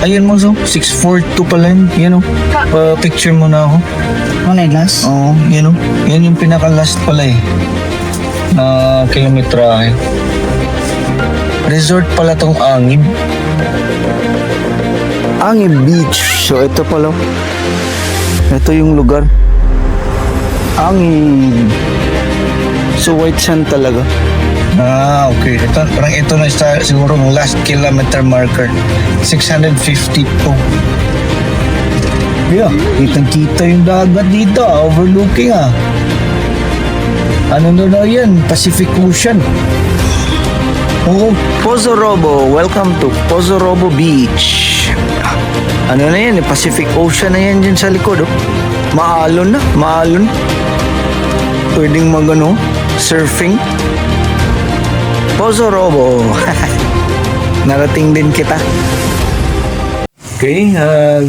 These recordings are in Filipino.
Ayun mo, so, 642 pala yun. Yan o. Pa-picture mo na ako. Ano yung last? Oo, yan o. Yan yung pinaka-last pala eh. Na kilometrahe. Resort pala tong Angib. Angin Beach. So, ito pala. Ito yung lugar. Angin. So, white sand talaga. Ah, okay. Ito, parang ito na sa, siguro ang last kilometer marker. 652. Yeah, kitang-kita yung dagat dito. ah, Overlooking ah. Ano na na yan? Pacific Ocean. Oo. Pozo Robo. Welcome to Pozo Robo Beach. Ano na yan? eh, Pacific Ocean na yan dyan sa likod. Oh. Maalon na. Maalon. Pwedeng mag ano, surfing. Pozo Robo. Narating din kita. Okay, ah,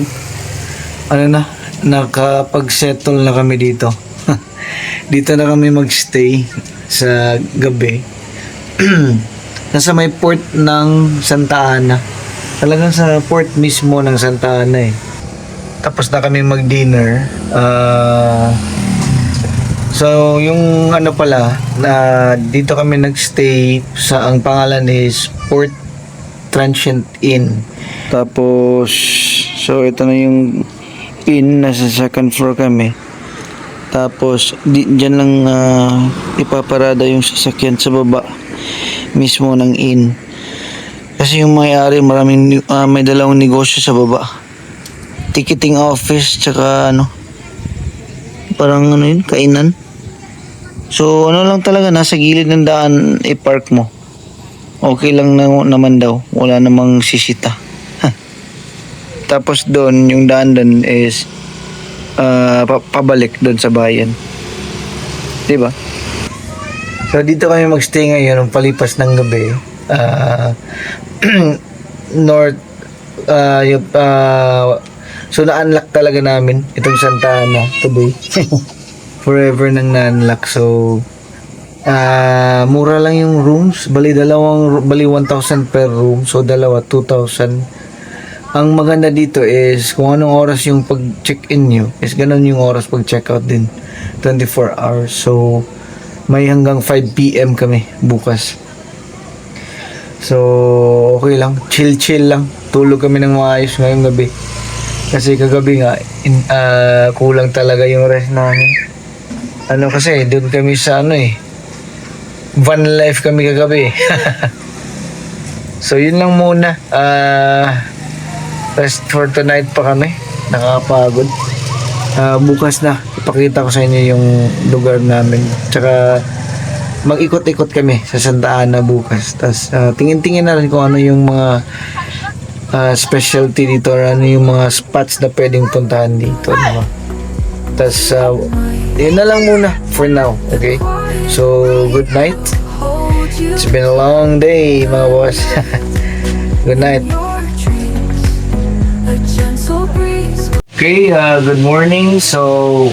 ano na, nakapag-settle na kami dito. dito na kami magstay sa gabi. Nasa may port ng Santa Ana. Talagang sa port mismo ng Santa Ana eh. Tapos na kami mag-dinner. Ah... So, yung ano pala, na dito kami nagstay sa ang pangalan is Port Transient Inn. Tapos, so ito na yung inn, nasa second floor kami. Tapos, di, dyan lang ah, ipaparada yung sasakyan sa baba mismo ng inn. Kasi yung may-ari, maraming, ah, may dalawang negosyo sa baba. Ticketing office, tsaka ano, parang ano yun, kainan. So, ano lang talaga, nasa gilid ng daan, i-park mo. Okay lang na, naman daw. Wala namang sisita. Tapos doon, yung daan doon is ah, pa- pabalik doon sa bayan. Di ba? So dito kami magstay ngayon ng palipas ng gabi. Ah, north ah, yung, ah, so na-unlock talaga namin itong Santa Ana today. Forever nang na-unlock. So ah, mura lang yung rooms. Bali dalawang bali 1,000 per room. So dalawa 2,000. Ang maganda dito is kung anong oras yung pag-check-in nyo is ganun yung oras pag-check-out din. 24 hours. So, may hanggang 5 p.m. kami bukas. So, okay lang. Chill-chill lang. Tulog kami ng maayos ngayong gabi. Kasi kagabi nga, in, ah, kulang talaga yung rest namin. Ano kasi, doon kami sa ano eh. Van life kami kagabi. so, yun lang muna. Ah, rest for tonight pa kami. Nakakapagod. Ah, bukas na, ipakita ko sa inyo yung lugar namin. Tsaka, mag-ikot-ikot kami sa Santa Ana bukas. Tapos, ah, tingin-tingin na rin kung ano yung mga ah, specialty dito or ano yung mga spots na pwedeng puntahan dito. Diba? Tapos, ah, yun na lang muna for now. Okay? So, good night. It's been a long day, mga boss. good night. Okay, uh, good morning. So,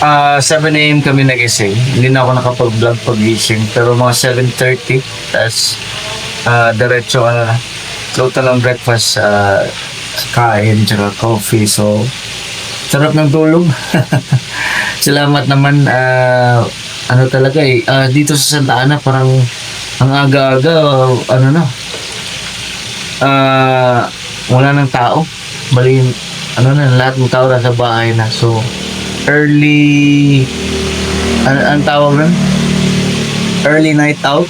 uh, 7 a.m. kami nagising. Hindi na ako nakapag-vlog pag-gising. Pero mga 7.30. Tapos, uh, diretso ano na. Luto ng breakfast, uh, kain, tsaka coffee. So, sarap ng tulog. Salamat naman. Uh, ano talaga eh. Uh, dito sa Santa Ana, parang ang aga-aga, ano na. Uh, wala ng tao. Bali, ano na, lahat ng tao nasa bahay na. So, early, ano ang tawag nun? Early night out.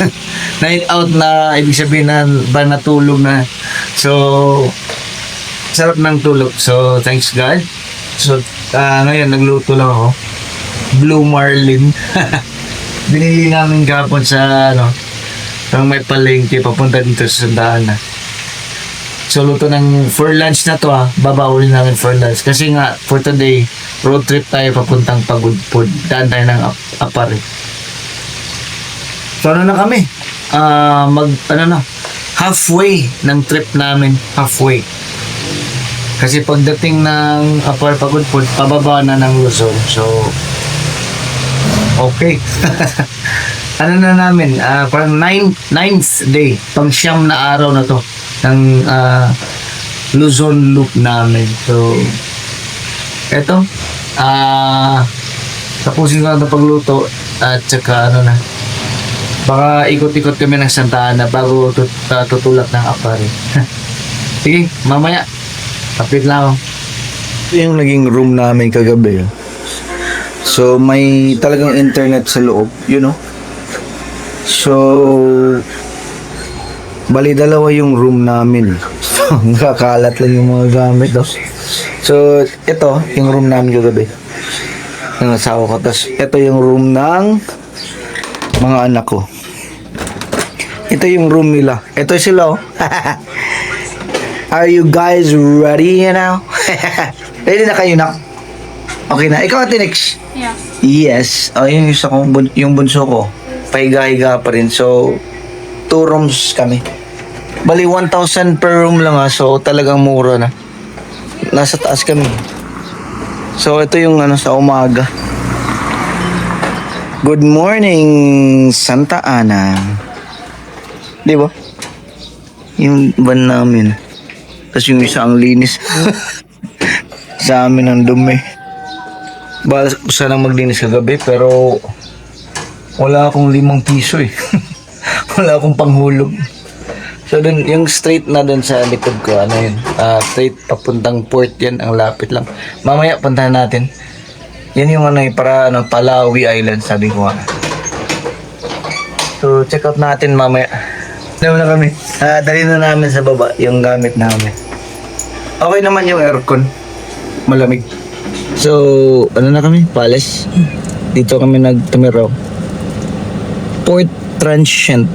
night out na ibig sabihin na ba natulog na. So, sarap ng tulog. So, thanks God. So, ah, ngayon, nagluto lang ako. Blue Marlin. Binili namin kapon sa, ano, ng may palengke papunta dito sa Santa Ana. So, luto ng for lunch na to ah. Babawalin namin for lunch. Kasi nga, for today, road trip tayo papuntang Pagudpod. Daan tayo ng ap- apare. So, ano na kami? Ah, mag, ano na, halfway ng trip namin. Halfway. Kasi pagdating ng Apar Pagudpod, pababa na ng Luzon. So, okay. ano na namin, ah, parang nine, ninth day, pang siyam na araw na to. ng ah, Luzon Loop namin. So, eto, ah, tapusin ko na pagluto at saka ano na, baka ikot-ikot kami ng Santa Ana bago tut ah, tutulak ng apari. Sige, mamaya. Kapit lang ako. Yung naging room namin kagabi. oh. So, may talagang internet sa loob, you know. So, bali dalawa yung room namin. So, nakakalat lang yung mga gamit. Oh. So, ito, yung room namin kagabi. Ng asawa ko. Tapos, ito yung room ng mga anak ko. Ito yung room nila. Ito sila, oh. Are you guys ready now? ready na kayo na? Okay na. Ikaw, Ate Nix? Yeah. Yes. Oh, yung isa kong bun- yung bunso ko. Pahiga-higa pa rin. So, two rooms kami. Bali, 1,000 per room lang ha. So, talagang mura na. Nasa taas kami. So, ito yung ano sa umaga. Good morning, Santa Ana. Di ba? Yung van namin. Tapos yung isa ang linis. sa amin ang dumi. Balas ko sanang maglinis kagabi pero wala akong limang piso eh. wala akong panghulog. So dun, yung straight na dun sa likod ko, ano yun, ah, straight papuntang port yan, ang lapit lang. Mamaya puntahan natin. Yan yung ano eh, para ano, Palawi Island, sabi ko nga. So check out natin mamaya. Dami na kami. Ah, dali na namin sa baba yung gamit namin. Okay naman yung aircon. Malamig. So, ano na kami? Palace. Dito kami nagtumiraw. Port Transient.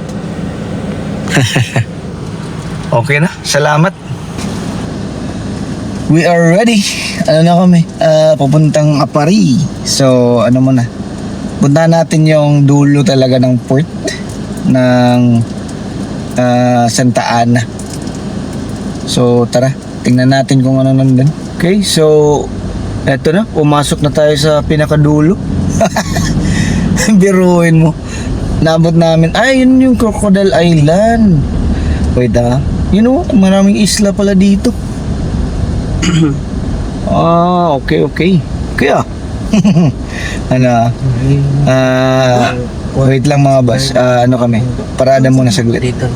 okay na. Salamat. We are ready. Ano na kami? Ah, papuntang Apari. So, ano muna? Puntahan natin yung dulo talaga ng port ng ah, Santa Ana. So, tara. Tingnan natin kung ano nandun. Okay, so eto na, pumasok na tayo sa pinakadulo. Biruin mo. Nabot namin, ay, yun yung Crocodile Island. Wait ah. You know, maraming isla pala dito. ah, okay, okay. Kaya, ano, ah, wait lang mga boss. Ah, ano kami, parada muna saglit. Dito.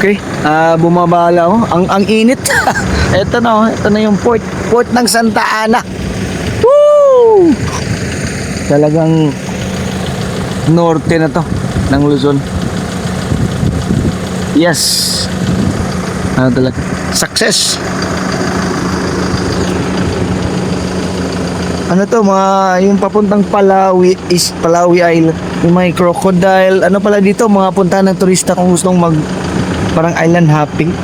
Okay, ah bumabala ako. Ang ang init. ito na, oh. ito na yung port. Port ng Santa Ana. Woo! Talagang norte na to ng Luzon. Yes. Ano talaga? Success. Ano to mga yung papuntang Palawi is Palawi Island. Yung may crocodile. Ano pala dito mga puntahan ng turista kung gustong mag parang island hopping.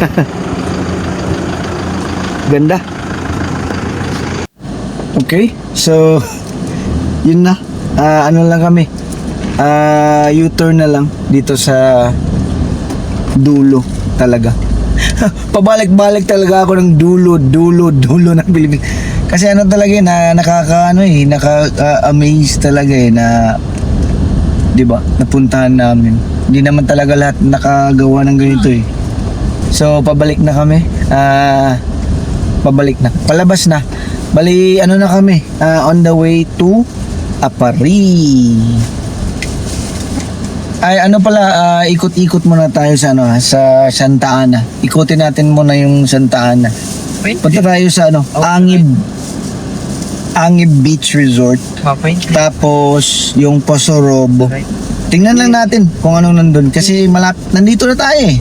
Ganda. Okay, so yun na. Ah, ano lang kami. Ah, U-turn na lang dito sa dulo talaga. Pabalik-balik talaga ako ng dulo, dulo, dulo ng Pilipinas. Kasi ano talaga eh, na nakaka ano eh, nakaka-amaze talaga eh na 'di ba? Napuntahan namin. Hindi naman talaga lahat nakagawa ng ganito eh. So pabalik na kami. Ah pabalik na. Palabas na. Bali ano na kami? ah, on the way to Apari. Ay ano pala ah, ikot-ikot muna tayo sa ano ha, sa Santa Ana. Ikutin natin muna yung Santa Ana. Punta tayo sa ano, Angib Angib Beach Resort. Tapos yung Posorobo. Tingnan lang natin kung anong nandun kasi malap nandito na tayo eh.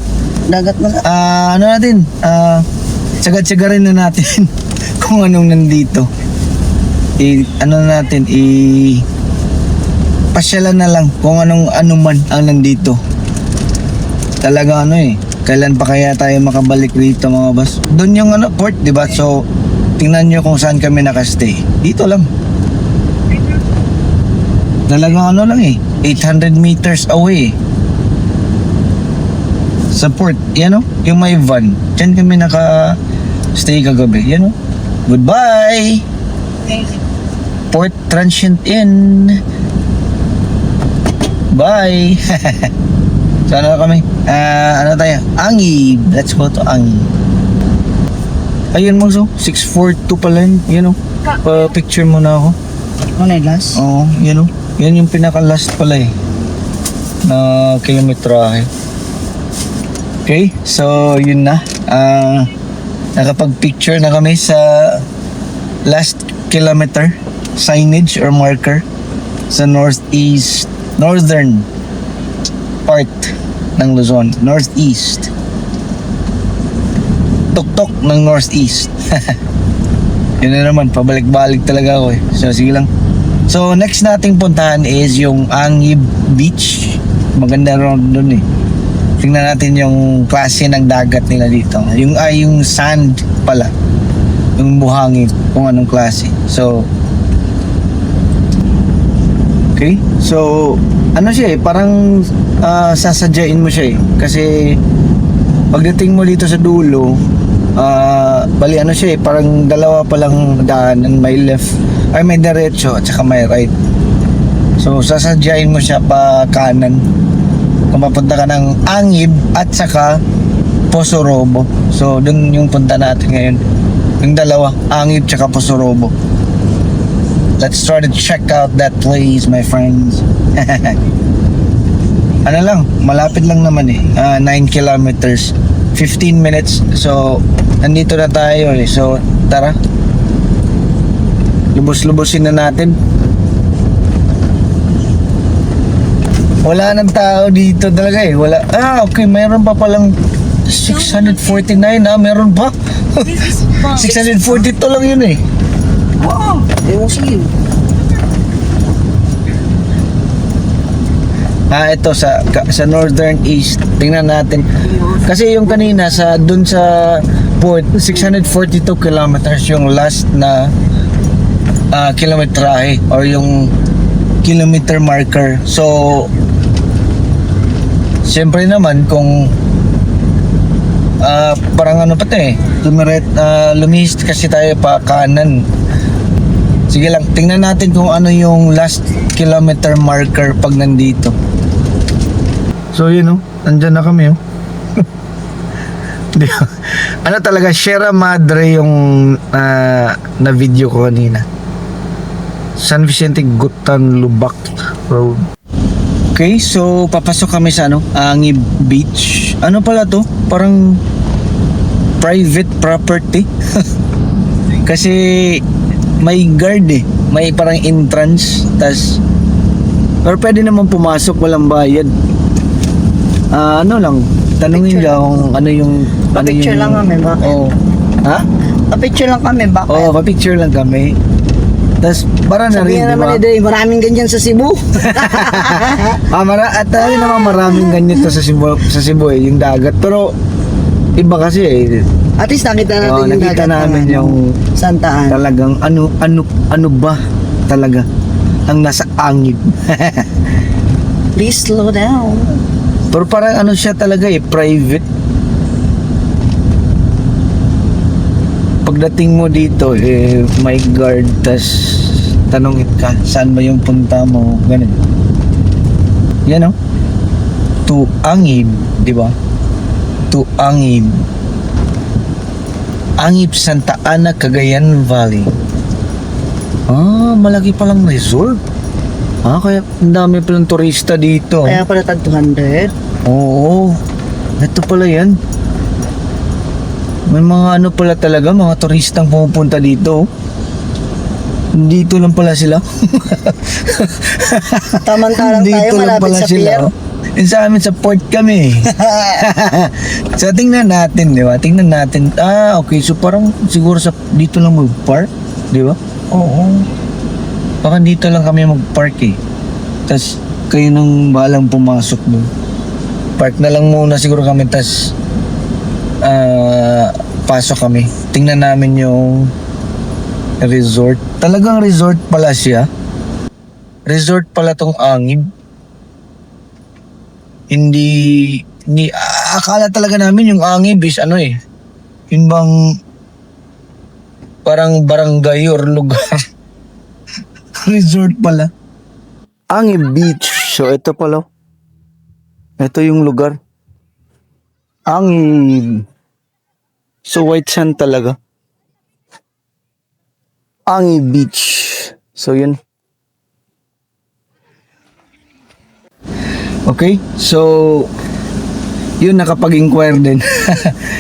Dagat na. Ah, ano natin? Ah, sagad-sagarin na natin kung anong nandito. I ano natin i pasyalan na lang kung anong ano man ang nandito. Talaga ano eh. Kailan pa kaya tayo makabalik dito mga boss? Doon yung ano port, 'di ba? So tingnan nyo kung saan kami nakastay. Dito lang. Talagang ano lang eh. 800 meters away. Sa port. Yan o. Yung may van. Diyan kami naka stay kagabi. Yan o. Goodbye! Port Transient Inn. Bye! Sana kami. Ah, ano tayo? Angib. Let's go to Angib. Ayun mo so, 642 pala yun. Yun o. Pa picture mo na ako. Ano yung last? Oo, yun o. Yan yung pinaka last pala eh. Na kilometrahe. Okay, so yun na. Ah, nakapag-picture na kami sa last kilometer signage or marker sa northeast northern part ng Luzon northeast tuktok ng northeast. Yun na naman pabalik-balik talaga ako eh. So sige lang. So next nating puntahan is yung Angib Beach. Maganda ron dun eh. Tingnan natin yung klase ng dagat nila dito. Yung ay yung sand pala. Yung buhangin kung anong klase. So Okay? So, ano siya eh, parang ah, sasadyain mo siya eh. Kasi, pagdating mo dito sa dulo, ah, bali ano siya eh, parang dalawa palang daanan, may left, ay may diretso at saka may right. So, sasadyain mo siya pa kanan. Kung mapunta ka ng Angib at saka Posorobo. So, dun yung punta natin ngayon. Yung dalawa, Angib tsaka Posorobo. Let's try to check out that place, my friends. ano lang, malapit lang naman eh. Ah, 9 kilometers. 15 minutes. So, nandito na tayo eh. So, tara. Lubos-lubosin na natin. Wala nang tao dito talaga eh. Wala. Ah, okay. Mayroon pa palang 649 ah. Meron pa. 642 lang yun eh. Wow! Ewan sige. Ah, ito sa sa northern east. Tingnan natin. Kasi yung kanina sa dun sa port 642 kilometers yung last na ah, kilometrahe or yung kilometer marker. So Siyempre naman kung ah, parang ano pa eh. Lumiret uh, lumihis kasi tayo pa kanan. Sige lang, tingnan natin kung ano yung last kilometer marker pag nandito. So yun oh, andyan na kami oh. Ano talaga, Sierra Madre yung ah, na video ko kanina. San Vicente Gutan Lubac Road. Okay, so papasok kami sa ano, Angib Beach. Ano pala to? Parang private property. Kasi may guard eh. May parang entrance. Tas, pero pwede naman pumasok walang bayad. Ah, ano lang, tanungin Picture lang kung ano yung... Ano Pa-picture lang kami, bakit? Oo. Ha? Pa-picture lang kami, bakit? Oo, pa-picture lang kami. Tapos, para na rin, di naman ba? ni Day, maraming ganyan sa Cebu. Ah, mara at tayo naman maraming ganito sa Cebu, sa Cebu eh, yung dagat. Pero, iba kasi eh. At least nakita natin Oo, yung nakita dagat namin ano, yung Santaan. talagang ano, ano, ano ba talaga ang nasa angin. Please slow down. Pero parang ano siya talaga eh, private. Pagdating mo dito, eh, may guard, tas tanongin ka, saan ba yung punta mo, ganun. Yan oh. To Angib, di ba? To Angib. Angib Santa Ana, Cagayan Valley. Ah, malaki palang resort. Ah, kaya ang dami palang turista dito. Kaya pala tag 200. Oo. Ito pala yan. May mga ano pala talaga, mga turistang pumupunta dito. Dito lang pala sila. Tamantarang tayo, Dito lang malapit pala sa sila. pier. oh. Yung sa amin sa port kami. so tingnan natin, di ba? Tingnan natin. Ah, okay. So parang siguro sa dito lang mag-park, di ba? Oo. Baka dito lang kami mag-park eh. Tapos kayo nang balang pumasok doon. Park na lang muna siguro kami tas ah pasok kami. Tingnan namin yung resort. Talagang resort pala siya. Resort pala tong Angib. Hindi ni akala talaga namin yung Angib is ano eh. Yun bang parang barangay or lugar. resort pala. Angib Beach. So ito pala. Ito yung lugar. Angib. So white sand talaga. Angib Beach. So yun. Okay, so yun nakapag-inquire din.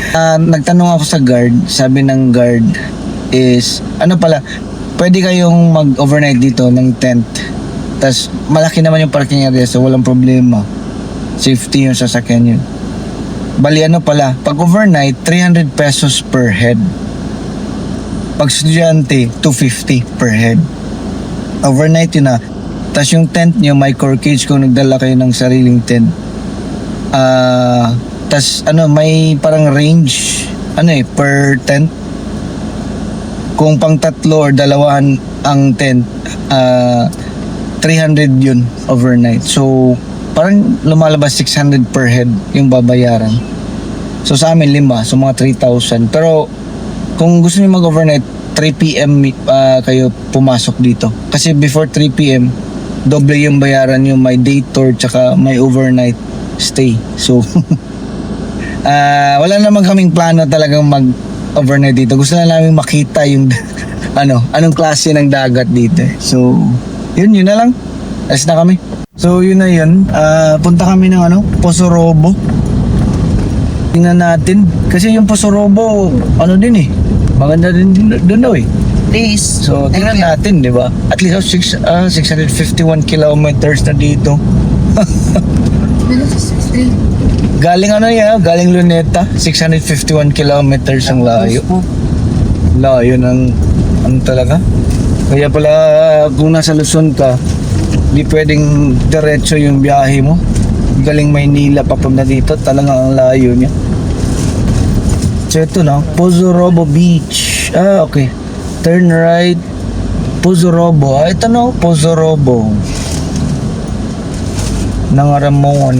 Ah, nagtanong ako sa guard, sabi ng guard is ano pala, pwede kayong mag-overnight dito ng tent. Tapos malaki naman yung parking area so walang problema. Safety yung sasakyan yun. Bali ano pala, pag overnight 300 pesos per head. Pag estudyante 250 per head. Overnight yun na. Tapos yung tent nyo, may core cage kung nagdala kayo ng sariling tent. Ah, tas ano, may parang range ano eh per tent. Kung pang tatlo or dalawahan ang tent, ah 300 yun overnight. So, parang lumalabas 600 per head yung babayaran. So, sa amin lima, so mga 3,000. Pero, kung gusto niyo mag-overnight, 3 p.m. ah, kayo pumasok dito. Kasi before 3 p.m., doble yung bayaran yung may day tour tsaka may overnight stay. So, ah wala naman kaming plano talagang mag overnight dito. Gusto na namin makita yung ano, anong klase ng dagat dito. eh. So, yun, yun na lang. Alis na kami. So, yun na yun. Ah, punta kami ng ano, Posorobo. Tingnan natin. Kasi yung Posorobo, ano din eh. Maganda din doon daw eh. Please. So, tingnan natin, di ba? At least oh, six, ah, 651 kilometers na dito. galing ano yan, galing Luneta, 651 kilometers ang layo. Layo ng, ano talaga? Kaya pala, kung nasa Luzon ka, di pwedeng diretso yung biyahe mo. Galing Maynila papunta dito, talaga ang layo niya. So ito na, Pozorobo Beach. Ah, okay. Turn right, Pozorobo. Ah, ito na, Pozorobo. Nangaramon.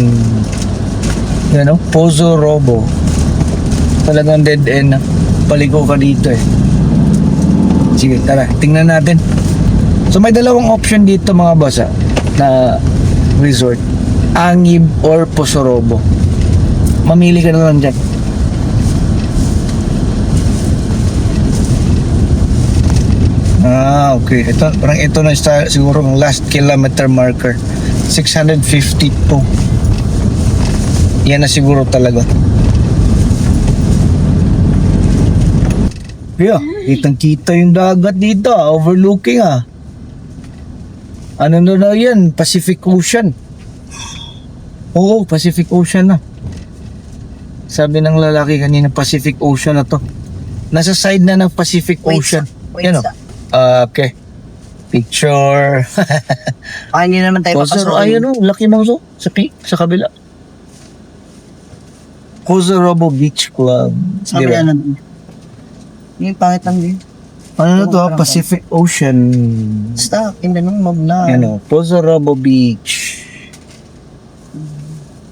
Yan o, Pozorobo. Talagang dead end na. Paligo ka dito eh. Sige, tara, tingnan natin. So may dalawang option dito mga boss ah, na resort. Angib or Pozorobo. Mamili ka na lang dyan. Ah, okay. Ito, parang ito na siguro ang last kilometer marker. 650 po. Yan na siguro talaga. Yeah, kitang kita yung dagat dito ah, overlooking ah. Ano na na yan? Pacific Ocean. Oo, Pacific Ocean na. Sabi ng lalaki kanina, Pacific Ocean na to. Nasa side na ng Pacific Wait, Ocean. wait, Yan o. sa- Ah, okay. Picture. Ay, hindi naman tayo papasukin. ayun o, laki mo so. Sa, sa kabila. Kozorobo Beach Club. Sabi Di ba? ano dun. Yung pangit lang din. Ano na to? ah? Parang- Pacific Ocean. Basta, kinda nung mob na. Ano, Pozorobo Beach.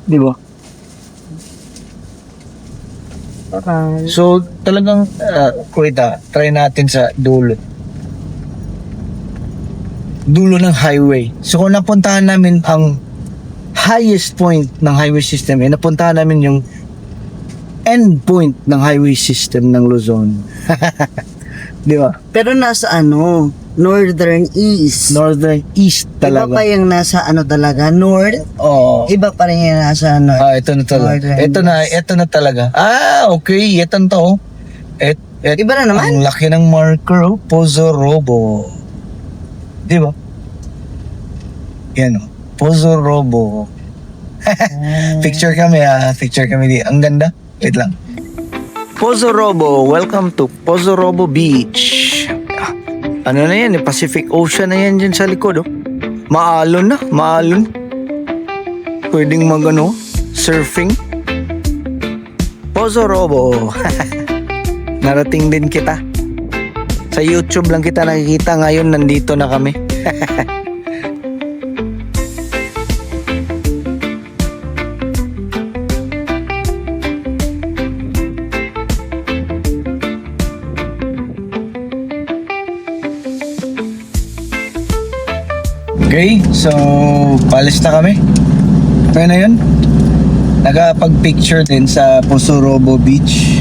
Di ba? Parang, So, talagang, uh, wait ah, try natin sa dulo. Dulo ng highway. So, kung napuntahan namin ang highest point ng highway system, eh, napuntahan namin yung end point ng highway system ng Luzon. Di ba? pero nasa ano, northern east. Northern East Iba talaga. pa yung nasa ano talaga, north. Oo. Iba pa rin yung nasa north. Ah, ito na talaga. Northern Ito na, ito na talaga. Ah, okay. Ito na to. Et, et, Iba na naman. Ang laki ng marker, oh. Pozorobo. Di ba? Yan, oh. Pozorobo. Picture kami, ah. Picture kami di. Ang ganda. Wait lang. Pozorobo. Welcome to Pozorobo Beach. Ah, Ano na yan? eh, Pacific Ocean na yan dyan sa likod, oh. Maalon na. Maalon. Pwedeng mag ano, surfing. Pozorobo. Narating din kita. Sa YouTube lang kita nakikita ngayon nandito na kami. Okay, so palis na kami. Kaya na yun. Nagapag-picture din sa Posorobo Beach.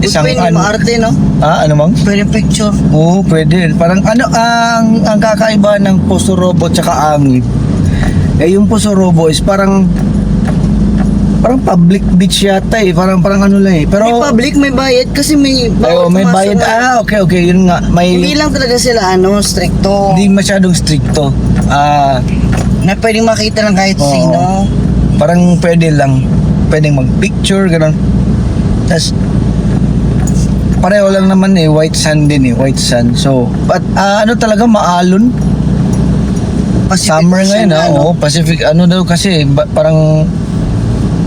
Isang Pwede ano, maarte, no? ah, ano mang? Pwede picture. Oo, pwede. Parang ano, ang, ang kakaiba ng Posorobo tsaka Angit. Eh, yung Posorobo is parang parang public beach yata eh. Parang parang ano lang eh. Pero May public, may bayad kasi may Ay, oh, may bayad. Ah, okay, okay. Yun nga. May Hindi lang talaga sila, ano, stricto. hindi masyadong stricto. Ah, Na pwedeng makita ng kahit Oo. sino. parang pwede lang. Pwedeng mag-picture, ganun. Tapos, pareho lang naman eh, white sand din eh, white sand. So, but ah, ano talaga, maalon. Pacific Summer Ocean ngayon ah, ano. oo, Pacific, ano daw kasi, ba- parang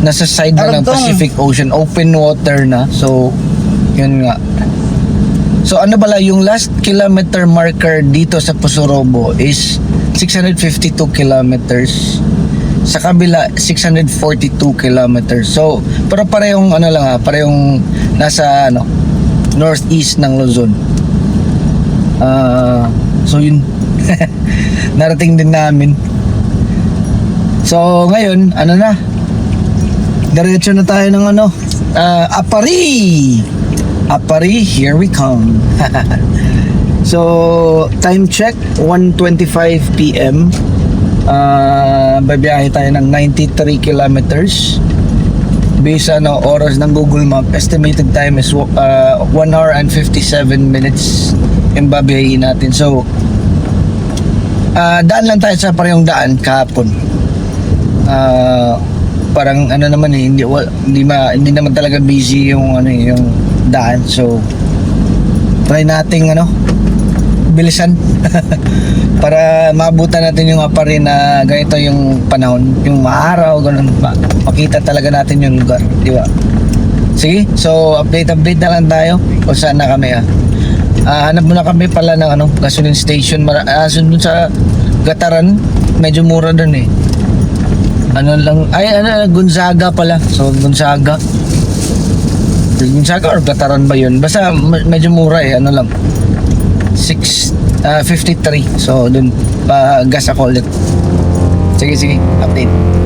nasa side na ng. Pacific Ocean, open water na. So, yun nga. So ano pala, yung last kilometer marker dito sa Pusorobo is 652 kilometers. Sa kabila, 642 kilometers. So, pero parehong ano lang ah, parehong nasa ano, northeast ng Luzon. Ah, so yun. Narating din namin. So, ngayon, ano na? Diretso na tayo ng ano? ah, Apari! Apari, here we come. so, time check, 1.25 p.m. Uh, babiyahe tayo ng 93 kilometers. Based ano, oras ng Google Map, estimated time is uh, 1 hour and 57 minutes yung babiyahin natin. So, ah, daan lang tayo sa parehong daan kahapon. Ah, parang ano naman eh, hindi, wal, hindi, ma, hindi naman talaga busy yung ano eh, yung daan. So, try nating ano, bilisan para maabutan natin yung apari na ganito yung panahon, yung maaraw, ganun, ma- makita talaga natin yung lugar, di ba? Sige, so update update na lang tayo kung saan na kami ah. Ah, hanap muna kami pala ng ano, gasoline station. Mara, dun sa Gataran, medyo mura dun eh. Ano lang, ay ano, Gonzaga pala. So Gonzaga. Gonzaga or Gataran ba yun? Basta me- medyo mura eh, ano lang. 6, ah, 53. So dun, pa gas ako ulit. Sige, sige, update.